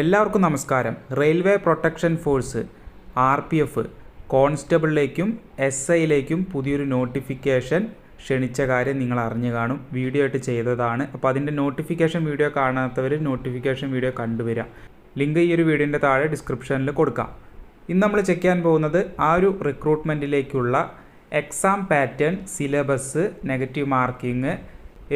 എല്ലാവർക്കും നമസ്കാരം. Railway protection force R P F കോൺസ്റ്റബിളിലേക്കും S ഐയിലേക്കും പുതിയൊരു നോട്ടിഫിക്കേഷൻ ക്ഷണിച്ച കാര്യം നിങ്ങൾ അറിഞ്ഞു കാണും. വീഡിയോ ആയിട്ട് ചെയ്തതാണ്. അപ്പോൾ അതിന്റെ നോട്ടിഫിക്കേഷൻ വീഡിയോ കാണാത്തവർ നോട്ടിഫിക്കേഷൻ വീഡിയോ കണ്ടുവരിക ലിങ്ക് ഈ ഒരു വീഡിയോന്റെ താഴെ ഡിസ്ക്രിപ്ഷനിൽ കൊടുക്കാം. ഇന്ന് നമ്മൾ ചെക്ക് ചെയ്യാൻ പോകുന്നത് ആ ഒരു റിക്രൂട്ട്മെന്റിലേക്കുള്ള exam pattern syllabus negative marking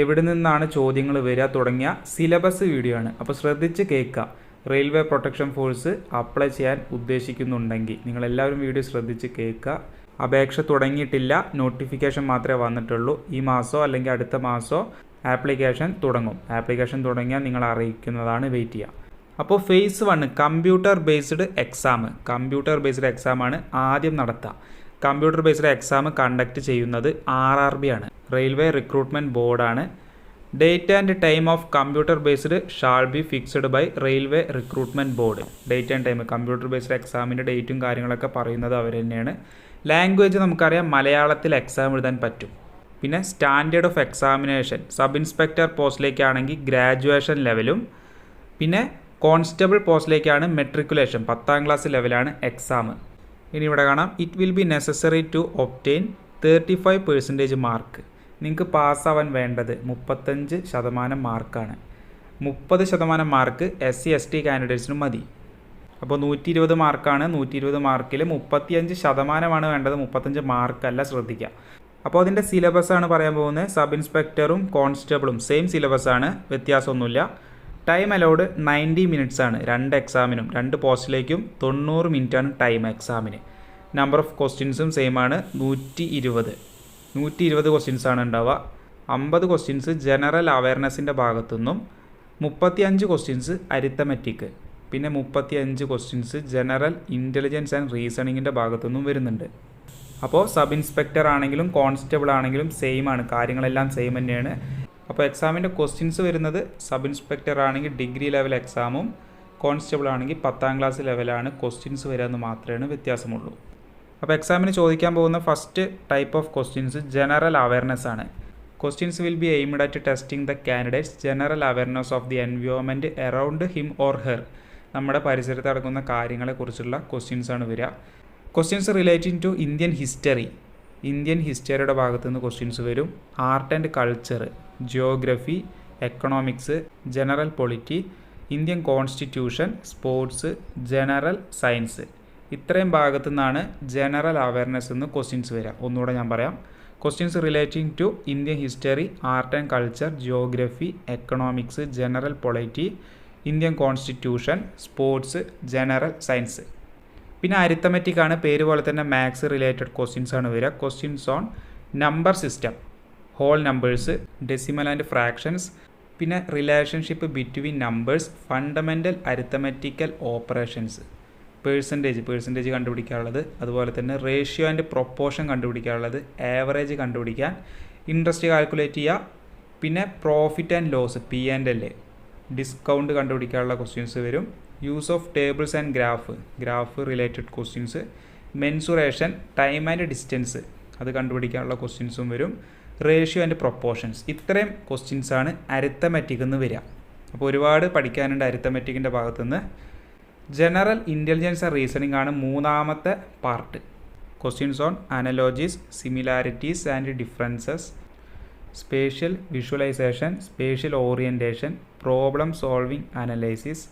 എവിടെ നിന്നാണ് ചോദ്യങ്ങൾ വരിക തുടങ്ങിയ സിലബസ് വീഡിയോ ആണ്. അപ്പോൾ ശ്രദ്ധിച്ച് കേൾക്കുക റെയിൽവേ പ്രൊട്ടക്ഷൻ ഫോഴ്സ് അപ്ലൈ ചെയ്യാൻ ഉദ്ദേശിക്കുന്നുണ്ടെങ്കിൽ നിങ്ങളെല്ലാവരും വീഡിയോ ശ്രദ്ധിച്ച് കേൾക്കുക. അപേക്ഷ തുടങ്ങിയിട്ടില്ല നോട്ടിഫിക്കേഷൻ മാത്രമേ വന്നിട്ടുള്ളൂ. ഈ മാസോ അല്ലെങ്കിൽ അടുത്ത മാസോ ആപ്ലിക്കേഷൻ തുടങ്ങും. ആപ്ലിക്കേഷൻ തുടങ്ങിയാൽ നിങ്ങൾ അറിയിക്കുന്നതാണ് വെയിറ്റ് ചെയ്യുക. അപ്പോൾ phase one computer based exam. Computer based exam ആണ് ആദ്യം നടത്തുക. കമ്പ്യൂട്ടർ ബേസ്ഡ് എക്സാം കണ്ടക്ട് ചെയ്യുന്നത് ആർ ആർ ബി ആണ്. റെയിൽവേ റിക്രൂട്ട്മെന്റ് ബോർഡാണ്. Date and time of computer based shall be fixed by railway recruitment board date and time computer based എക്സാമിന്റെ ഡേറ്റും കാര്യങ്ങളൊക്കെ പറയുന്നത് അവർ തന്നെയാണ്. ലാംഗ്വേജ് നമുക്കറിയാം മലയാളത്തിൽ എക്സാം എഴുതാൻ പറ്റും. പിന്നെ standard of examination sub inspector പോസ്റ്റിലേക്കാണെങ്കിൽ graduation ലെവലും പിന്നെ കോൺസ്റ്റബിൾ പോസ്റ്റിലേക്കാണ് മെട്രിക്കുലേഷൻ പത്താം ക്ലാസ് ലെവലാണ് എക്സാം ഇനി ഇവിടെ കാണാം. It will be necessary to obtain thirty five percentage mark നിങ്ങൾക്ക് പാസ്സാവാൻ വേണ്ടത് മുപ്പത്തഞ്ച് ശതമാനം മാർക്കാണ്. മുപ്പത് ശതമാനം mark S C S T കാൻഡിഡേറ്റ്സിനും മതി. അപ്പോൾ നൂറ്റി ഇരുപത് മാർക്കാണ് നൂറ്റി ഇരുപത് മാർക്കിൽ മുപ്പത്തിയഞ്ച് ശതമാനമാണ് വേണ്ടത്. മുപ്പത്തഞ്ച് മാർക്കല്ല ശ്രദ്ധിക്കുക. അപ്പോൾ അതിന്റെ സിലബസാണ് പറയാൻ പോകുന്നത്. സബ് ഇൻസ്പെക്ടറും കോൺസ്റ്റബിളും സെയിം സിലബസാണ് വ്യത്യാസമൊന്നുമില്ല. ടൈം അലൗഡ് നയന്റി മിനിറ്റ്സ് ആണ്. രണ്ട് എക്സാമിനും രണ്ട് പോസ്റ്റിലേക്കും തൊണ്ണൂറ് മിനിറ്റാണ് ടൈം എക്സാമിന് നമ്പർ ഓഫ് ക്വസ്റ്റ്യൻസും സെയിം ആണ്. നൂറ്റി ഇരുപത് നൂറ്റി ഇരുപത് ക്വസ്റ്റ്യൻസ് ആണ് ഉണ്ടാവുക. അമ്പത് ക്വസ്റ്റ്യൻസ് ജനറൽ അവയർനെസ്സിന്റെ ഭാഗത്തുനിന്നും മുപ്പത്തിയഞ്ച് ക്വസ്റ്റ്യൻസ് അരിത്തമെറ്റിക് പിന്നെ മുപ്പത്തിയഞ്ച് ക്വസ്റ്റ്യൻസ് ജനറൽ ഇന്റലിജൻസ് ആൻഡ് റീസണിങ്ങിന്റെ ഭാഗത്തുനിന്നും വരുന്നുണ്ട്. അപ്പോൾ സബ് ഇൻസ്പെക്ടർ ആണെങ്കിലും കോൺസ്റ്റബിൾ ആണെങ്കിലും സെയിം ആണ്. കാര്യങ്ങളെല്ലാം സെയിം തന്നെയാണ്. അപ്പോൾ എക്സാമിന്റെ ക്വസ്റ്റ്യൻസ് വരുന്നത് സബ് ഇൻസ്പെക്ടർ ആണെങ്കിൽ ഡിഗ്രി ലെവൽ എക്സാമും കോൺസ്റ്റബിൾ ആണെങ്കിൽ പത്താം ക്ലാസ് ലെവലാണ് ക്വസ്റ്റ്യൻസ് വരാമെന്ന് മാത്രമേ വ്യത്യാസമുള്ളൂ. അപ്പോൾ എക്സാമിന് ചോദിക്കാൻ പോകുന്ന first type of questions general awareness ആണ്. Questions will be aimed at testing the candidates general awareness of the environment around him or her നമ്മുടെ പരിസരത്ത് നടക്കുന്ന കാര്യങ്ങളെക്കുറിച്ചുള്ള ക്വസ്റ്റ്യൻസ് ആണ് വരിക. Questions relating to Indian history Indian ഹിസ്റ്ററിയുടെ ഭാഗത്തു നിന്ന് ക്വസ്റ്റ്യൻസ് വരും. Art and culture geography economics general polity Indian constitution sports general science ഇത്രയും ഭാഗത്തു നിന്നാണ് ജനറൽ അവയർനെസ് എന്ന് ക്വസ്റ്റ്യൻസ് വരിക. ഒന്നുകൂടെ ഞാൻ പറയാം. Questions relating to Indian history art and culture geography economics general polity Indian constitution sports general science പിന്നെ arithmetic ആണ്. പേര് പോലെ തന്നെ മാത്സ് റിലേറ്റഡ് ക്വസ്റ്റ്യൻസ് ആണ് വരിക. Questions on number system whole numbers decimal and fractions പിന്നെ relationship between numbers fundamental arithmetical operations percentage percentage കണ്ടുപിടിക്കാനുള്ളത് അതുപോലെ തന്നെ റേഷ്യോ ആൻഡ് പ്രൊപ്പോർഷൻ കണ്ടുപിടിക്കാനുള്ളത് ആവറേജ് കണ്ടുപിടിക്കാൻ ഇൻട്രസ്റ്റ് കാൽക്കുലേറ്റ് ചെയ്യുക പിന്നെ profit and loss P and L discount കണ്ടുപിടിക്കാനുള്ള ക്വസ്റ്റ്യൻസ് വരും. Use of tables and graph graph related questions mensuration time and distance അത് കണ്ടുപിടിക്കാനുള്ള ക്വസ്റ്റ്യൻസും വരും. റേഷ്യോ ആൻഡ് പ്രൊപ്പോർഷൻസ് ഇത്രയും ക്വസ്റ്റ്യൻസാണ് അരിത്തമെറ്റിക് എന്ന് വരിക. അപ്പോൾ ഒരുപാട് പഠിക്കാനുണ്ട് അരിത്തമെറ്റിക്കിന്റെ ഭാഗത്തുനിന്ന്. ജനറൽ ഇന്റലിജൻസ് റീസണിംഗ് ആണ് മൂന്നാമത്തെ part questions on analogies similarities and differences spatial visualisation spatial orientation problem solving analysis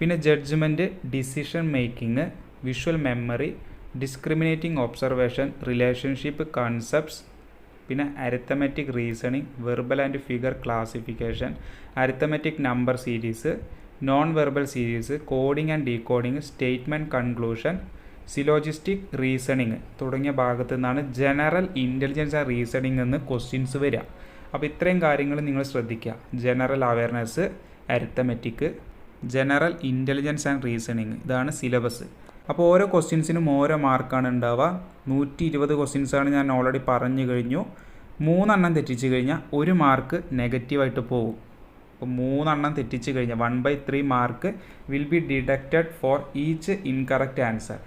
പിന്നെ judgement decision making visual memory discriminating observation relationship concepts പിന്നെ arithmetic reasoning verbal and figure classification arithmetic number series non verbal series coding and decoding statement conclusion syllogistic reasoning തുടങ്ങിയ ഭാഗത്തു നിന്നാണ് general intelligence and reasoning എന്ന് questions വരിക. അപ്പോൾ ഇത്രയും കാര്യങ്ങൾ നിങ്ങൾ ശ്രദ്ധിക്കുക. General awareness arithmetic general intelligence and reasoning ഇതാണ് സിലബസ് അപ്പോൾ ഓരോ ക്വസ്റ്റ്യൻസിനും ഓരോ മാർക്കാണ് ഉണ്ടാവുക. നൂറ്റി ഇരുപത് ക്വസ്റ്റ്യൻസാണ് ഞാൻ ഓൾറെഡി പറഞ്ഞു കഴിഞ്ഞു. മൂന്നെണ്ണം തെറ്റിച്ച് കഴിഞ്ഞാൽ ഒരു മാർക്ക് നെഗറ്റീവായിട്ട് പോകും. അപ്പോൾ മൂന്നെണ്ണം തെറ്റിച്ച് കഴിഞ്ഞാൽ one by three mark will be deducted for each incorrect answer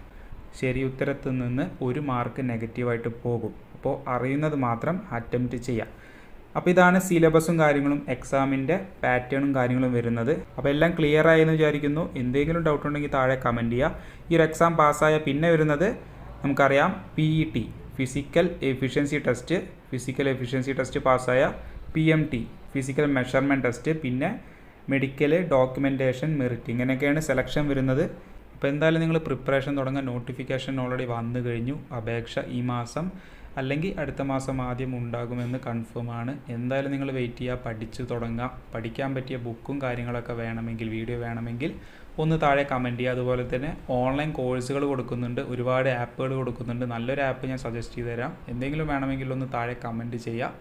ശരി ഉത്തരത്തിൽ നിന്ന് ഒരു മാർക്ക് നെഗറ്റീവായിട്ട് പോകും. അപ്പോൾ അറിയുന്നത് മാത്രം അറ്റംപ്റ്റ് ചെയ്യാം. അപ്പോൾ ഇതാണ് സിലബസും കാര്യങ്ങളും എക്സാമിന്റെ പാറ്റേണും കാര്യങ്ങളും വരുന്നത്. അപ്പോൾ എല്ലാം ക്ലിയർ ആയെന്ന് വിചാരിക്കുന്നു. എന്തെങ്കിലും ഡൗട്ട് ഉണ്ടെങ്കിൽ താഴെ കമന്റ് ചെയ്യുക ഈ ഒരു എക്സാം പാസ്സായ പിന്നെ വരുന്നത് നമുക്കറിയാം P E T physical efficiency test physical efficiency test പാസ്സായ P M T physical measurement test പിന്നെ മെഡിക്കൽ ഡോക്യുമെന്റേഷൻ മെറിറ്റ് ഇങ്ങനെയൊക്കെയാണ് സെലക്ഷൻ വരുന്നത്. അപ്പോൾ എന്തായാലും നിങ്ങൾ പ്രിപ്പറേഷൻ തുടങ്ങാൻ നോട്ടിഫിക്കേഷൻ ഓൾറെഡി വന്നു കഴിഞ്ഞു. അപേക്ഷ ഈ മാസം അല്ലെങ്കിൽ അടുത്ത മാസം ആദ്യം ഉണ്ടാകുമെന്ന് കൺഫേം ആണ്. എന്തായാലും നിങ്ങൾ വെയിറ്റ് ചെയ്യുക പഠിച്ചു തുടങ്ങുക. പഠിക്കാൻ പറ്റിയ ബുക്കും കാര്യങ്ങളൊക്കെ വേണമെങ്കിൽ വീഡിയോ വേണമെങ്കിൽ ഒന്ന് താഴെ കമന്റ് ചെയ്യുക. അതുപോലെ തന്നെ ഓൺലൈൻ കോഴ്സുകൾ കൊടുക്കുന്നുണ്ട്. ഒരുപാട് ആപ്പുകൾ കൊടുക്കുന്നുണ്ട്. നല്ലൊരു ആപ്പ് ഞാൻ സജസ്റ്റ് ചെയ്ത് തരാം എന്തെങ്കിലും വേണമെങ്കിൽ ഒന്ന് താഴെ കമന്റ് ചെയ്യുക.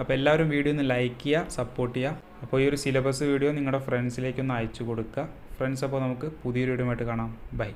അപ്പോൾ എല്ലാവരും വീഡിയോ ഒന്ന് ലൈക്ക് ചെയ്യുക സപ്പോർട്ട് ചെയ്യുക. അപ്പോൾ ഈ ഒരു സിലബസ് വീഡിയോ നിങ്ങളുടെ ഫ്രണ്ട്സിലേക്കൊന്ന് അയച്ചു കൊടുക്കുക. ഫ്രണ്ട്സ് അപ്പോൾ നമുക്ക് പുതിയൊരു വീഡിയോ ആയിട്ട് കാണാം. ബൈ